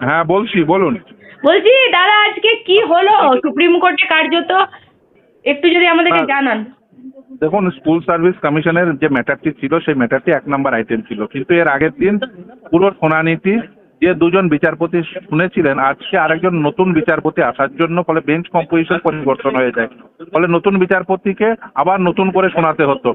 হ্যাঁ বলছি বলুন। বলছি দাদা আজকে কি হলো? সুপ্রিম কোর্টে কার্যত? একটু যদি আমাদেরকে হ্যাঁ। জানান। দেখুন স্কুল সার্ভিস কমিশনের যে ম্যাটারটি ছিল সেই ম্যাটারটি এক নম্বর আইটেম ছিল। কিন্তু এর আগের দিন পুরো শুনানিটি যে দুজন বিচারপতি শুনেছিলেন, আজকে আরেকজন নতুন বিচারপতি আসার জন্য, ফলে বেঞ্চ কম্পোজিশন পরিবর্তন হয়ে যায়। ফলে নতুন বিচারপতিকে আবার নতুন করে শোনাতে হতো।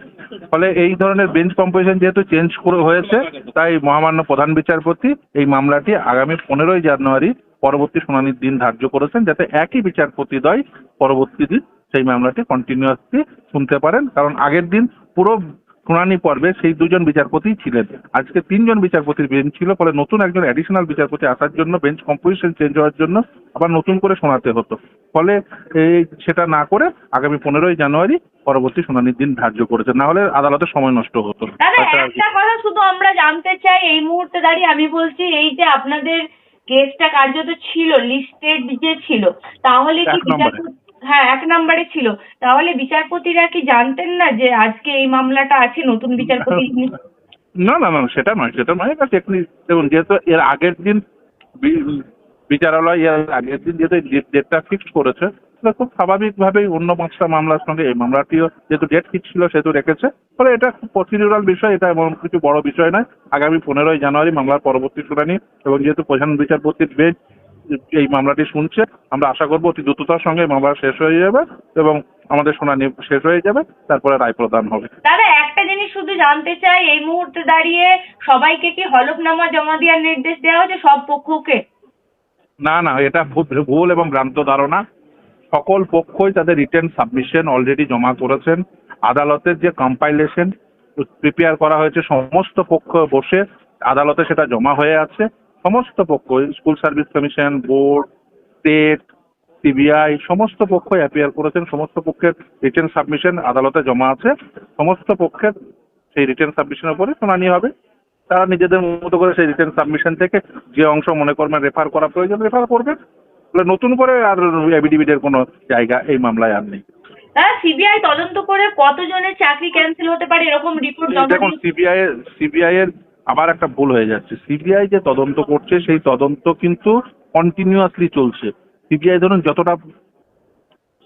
ফলে এই ধরনের বেঞ্চ কম্পোজিশন যেহেতু চেঞ্জ করে হয়েছে, তাই মহামান্য প্রধান বিচারপতি এই মামলাটি আগামী পনেরোই জানুয়ারি পরবর্তী শুনানির দিন ধার্য করেছেন, যাতে একই বিচারপতি বিচারপতিদ্বয় পরবর্তী দিন সেই মামলাটি কন্টিনিউয়াসলি শুনতে পারেন। কারণ আগের দিন পুরো শুনানি পর্বে সেই দুজন বিচারপতি ছিলেন। আজকে তিনজন বিচারপতির বেঞ্চ ছিল ফলে নতুন একজন অ্যাডিশনাল বিচারপতি আসার জন্য বেঞ্চ কম্পোজিশন চেঞ্জ হওয়ার জন্য আবার নতুন করে শোনাতে হতো। ফলে এই সেটা না করে আগামী পনেরোই জানুয়ারি পরবর্তী শুনানির দিন ধার্য করেছে। না হলে আদালতে সময় নষ্ট হতো। আচ্ছা, একটা কথা শুধু আমরা জানতে চাই এই মুহূর্তে দাঁড়িয়ে আমি বলছি এই যে আপনাদের কেসটা কার্যত ছিল লিস্টেড যে ছিল তাহলে কি বিচারপতি হ্যাঁ এক নম্বরে ছিল। তাহলে বিচারপতিরা কি জানতেন না যে আজকে এই মামলাটা আছে, নতুন বিচারপতি? না না না, সেটা নয় সেটা নয়, এটা টেকনিক দেখুন, যেহেতু এর আগের দিন বিচারালয় এর আগের দিন যেহেতু ডেটটা ফিক্সড করেছে খুব স্বাভাবিকভাবেই অন্য পাঁচটা মামলার সঙ্গে, এই মামলাটিও যেহেতু ডেট ফিক্স ছিল, সেহেতু রেখেছে। ফলে এটা খুব প্রসিডিউরাল বিষয়, এটা এমন কিছু বড় বিষয় নয়। আগামী পনেরোই জানুয়ারি মামলার পরবর্তী শুনানি এবং যেহেতু প্রধান বিচারপতির বেঞ্চ এই মামলাটি শুনছে। আমরা আশা করব অতি দ্রুততার সঙ্গে মামলা শেষ হয়ে যাবে এবং আমাদের শুনানি শেষ হয়ে যাবে তারপরে রায় প্রদান হবে। দাদা একটা জিনিস শুধু জানতে চাই এই মুহূর্তে দাঁড়িয়ে সবাইকে কি হলফনামা জমা দেওয়ার নির্দেশ দেওয়া হয়েছে সব পক্ষকে? না না এটা ভুল এবং ভ্রান্ত ধারণা। সকল পক্ষই তাদের রিটার্ন সাবমিশন অলরেডি জমা করেছেন। আদালতের যে কম্পাইলেশন প্রিপেয়ার করা হয়েছে সমস্ত পক্ষ বসে আদালতে সেটা জমা হয়ে আছে। সমস্ত পক্ষ school service commission board state CBI সমস্ত পক্ষ অ্যাপিয়ার করেছেন সমস্ত পক্ষের রিটার্ন সাবমিশন আদালতে জমা আছে সমস্ত পক্ষের সেই রিটার্ন সাবমিশনের উপরে শুনানি হবে। তারা নিজেদের মতো করে সেই রিটার্ন সাবমিশন থেকে যে অংশ মনে করবেন রেফার করা প্রয়োজন রেফার করবেন। তাহলে নতুন করে আর এভিডিভিটের কোনো জায়গা এই মামলায় আর নেই। সিবিআই তদন্ত করে কতজনের চাকরি ক্যান্সেল হতে পারে এরকম রিপোর্ট দেখুন সিবিআই সিবিআই এর আবার একটা ভুল হয়ে যাচ্ছে। সিবিআই যে তদন্ত করছে, সেই তদন্ত কিন্তু কন্টিনিউয়াসলি চলছে। সিবিআই ধরুন যতটা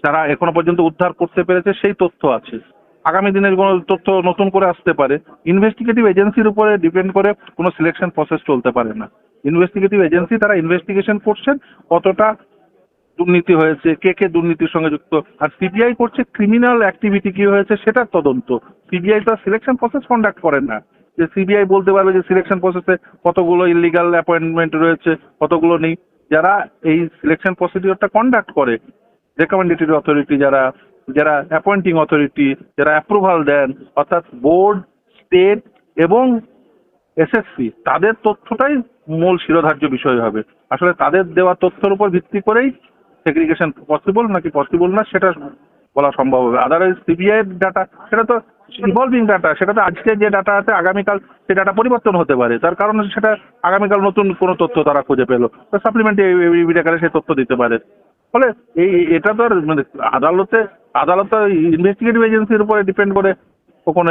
তারা এখনও পর্যন্ত উদ্ধার করতে পেরেছে, সেই তথ্য আছে। আগামী দিনের কোনো তথ্য নতুন করে আসতে পারে। ইনভেস্টিগেটিভ এজেন্সির উপরে ডিপেন্ড করে কোনো সিলেকশন প্রসেস চলতে পারে না। ইনভেস্টিগেটিভ এজেন্সি তারা ইনভেস্টিগেশন করছেন, কতটা দুর্নীতি হয়েছে, কে কে দুর্নীতির সঙ্গে যুক্ত। আর সিবিআই করছে ক্রিমিনাল অ্যাক্টিভিটি কি হয়েছে, সেটার তদন্ত। সিবিআই তো সিলেকশন প্রসেস কন্ডাক্ট করেন না। যে সিবিআই বলতে পারবে যে সিলেকশন প্রসেসে কতগুলো ইলিগাল অ্যাপয়েন্টমেন্ট রয়েছে, কতগুলো নেই। যারা এই সিলেকশন প্রসিডিওরটা কন্ডাক্ট করে রেকমেন্ডেটরি অথরিটি যারা যারা অ্যাপয়েন্টিং অথরিটি যারা অ্যাপ্রুভাল দেন, অর্থাৎ বোর্ড স্টেট এবং এসএসসি তাদের তথ্যটাই মূল শিরোধার্য বিষয় হবে। আসলে তাদের দেওয়া তথ্যের উপর ভিত্তি করেই সেগ্রিগেশন পসিবল নাকি পসিবল না, সেটা বলা সম্ভব হবে। আদারওয়াইজ সিবিআই ডাটা সেটা তো ইভলভিং ডাটা সেটা তো আজকে যে ডাটা আছে, আগামীকাল সেই ডাটা পরিবর্তন হতে পারে। তার কারণ সেটা আগামীকাল নতুন কোনো তথ্য তারা খুঁজে পেল। তো সাপ্লিমেন্ট এভিডেন্স আকারে সেই তথ্য দিতে পারে। ফলে এই এটা তো আর মানে আদালতে, আদালত ইনভেস্টিগেটিভ এজেন্সির উপরে ডিপেন্ড করে কখনো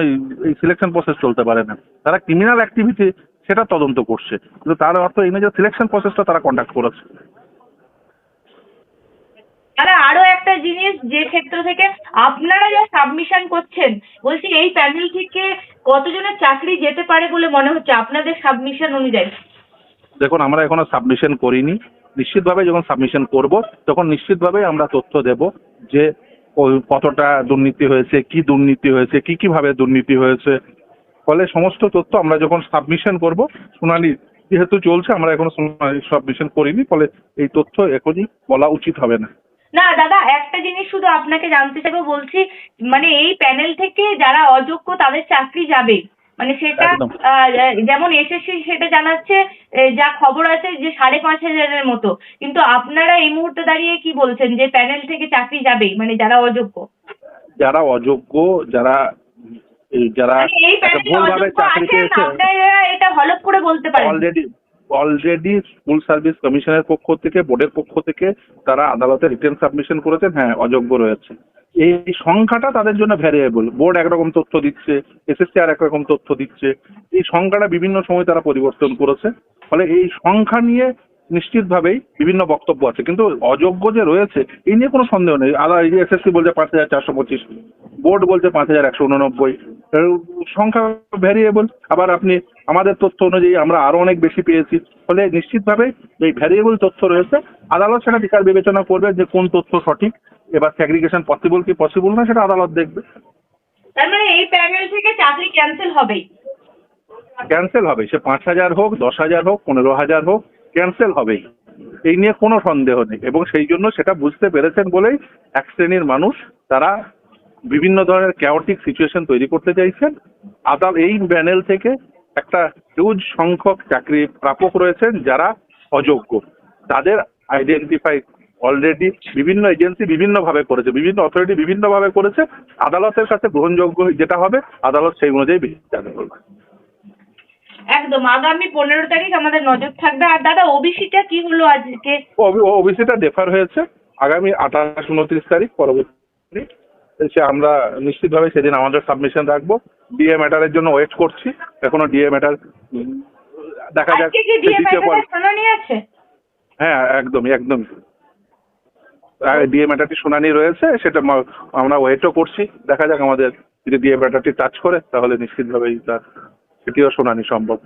এই সিলেকশন প্রসেস চলতে পারে না। তারা ক্রিমিনাল অ্যাক্টিভিটি সেটা তদন্ত করছে। কিন্তু তার অর্থ এই যে সিলেকশন প্রসেসটা তারা কন্ডাক্ট করেছে দাদা আরও একটা জিনিস যে ক্ষেত্র থেকে আপনারা যা সাবমিশন করছেন, বলছি এই প্যানেল থেকে কতজনের চাকরি যেতে পারে বলে মনে হচ্ছে আপনাদের সাবমিশন অনুযায়ী? দেখুন, আমরা এখনও সাবমিশন করিনি। নিশ্চিতভাবে যখন সাবমিশন করব, তখন নিশ্চিতভাবে আমরা তথ্য দেব যে কতটা দুর্নীতি হয়েছে, কি দুর্নীতি হয়েছে, কি কীভাবে দুর্নীতি হয়েছে। ফলে সমস্ত তথ্য আমরা যখন সাবমিশন করব, শুনানি যেহেতু চলছে, আমরা এখনও সাবমিশন করিনি, ফলে এই তথ্য এখনই বলা উচিত হবে না। না দাদা একটা জিনিস শুধু আপনাকে জানতে চাইব বলছি মানে এই প্যানেল থেকে যারা অযোগ্য তাদের চাকরি যাবে। মানে সেটা যেমন এসএসসি সেটা জানাচ্ছে যা খবর আছে যে সাড়ে পাঁচ হাজারের মতো। কিন্তু আপনারা এই মুহূর্তে দাঁড়িয়ে কি বলছেন যে প্যানেল থেকে চাকরি যাবেই মানে যারা অযোগ্য? যারা অযোগ্য যারা যারা মানে ভুলভাবে অযোগ্য চাকরি পেয়েছে আপনারা এটা হলফ করে বলতে পারেন। অলরেডি অলরেডি স্কুল সার্ভিস কমিশনের পক্ষ থেকে বোর্ডের পক্ষ থেকে তারা আদালতে রিটার্ন সাবমিশন করেছেন। হ্যাঁ অযোগ্য রয়েছে। এই সংখ্যাটা তাদের জন্য ভ্যারিয়েবল বোর্ড একরকম তথ্য দিচ্ছে এসএসসি আর একরকম তথ্য দিচ্ছে। এই সংখ্যাটা বিভিন্ন সময় তারা পরিবর্তন করেছে। ফলে এই সংখ্যা নিয়ে নিশ্চিতভাবেই বিভিন্ন বক্তব্য আছে। কিন্তু অযোগ্য যে রয়েছে, এই নিয়ে কোনো সন্দেহ নেই। আলাদা এসএসসি বলছে পাঁচ হাজার চারশো পঁচিশ বোর্ড বলছে পাঁচ হাজার একশো উননব্বই সংখ্যা ভ্যারিয়েবল আবার আপনি আমাদের তথ্য অনুযায়ী আমরা আরও অনেক বেশি পেয়েছি। ফলে নিশ্চিতভাবে এই ভ্যারিয়েবল তথ্য রয়েছে। আদালত সেটা বিচার বিবেচনা করবে যে কোন তথ্য সঠিক এবার স্যাগ্রিগেশন পসিবল কি পসিবল না সেটা আদালত দেখবে। তার মানে এই প্যানেল থেকে চাকরি ক্যান্সেল হবেই। ক্যান্সেল হবে। সে পাঁচ হাজার হোক দশ হাজার হোক পনেরো হাজার হোক ক্যান্সেল হবেই। এই নিয়ে কোনো সন্দেহ নেই। এবং সেই জন্য সেটা বুঝতে পেরেছেন বলেই এক শ্রেণির মানুষ তারা বিভিন্ন ধরনের ক্যাওটিক সিচুয়েশন তৈরি করতে চাইছেন। আদাল এই প্যানেল থেকে একটা হিউজ সংখ্যক চাকরি প্রাপক রয়েছেন যারা অযোগ্য। তাদের আইডেন্টিফাই অলরেডি বিভিন্ন এজেন্সি বিভিন্নভাবে করেছে বিভিন্ন অথরিটি বিভিন্নভাবে করেছে। আদালতের কাছে গ্রহণযোগ্য যেটা হবে আদালত সেই অনুযায়ী বিচার করবে। একদম আগামী পনেরো তারিখ আমাদের নজর থাকবে। আর দাদা ওবিসিটা কি হলো আজকে? ওবিসিটা ডেফার হয়েছে। আগামী আঠাশ উনত্রিশ তারিখ পরবর্তী সে আমরা নিশ্চিতভাবে সেদিন আমাদের সাবমিশন রাখব। ডিএ ম্যাটারের জন্য ওয়েট করছি। এখনও ডিএ ম্যাটার দেখা যাক হ্যাঁ একদমই একদমই। ডিএ ম্যাটারটি শুনানি রয়েছে সেটা আমরা ওয়েটও করছি। দেখা যাক আমাদের যদি ডিএ ম্যাটারটি টাচ করে তাহলে নিশ্চিতভাবেই তার সেটিও শুনানি সম্ভব।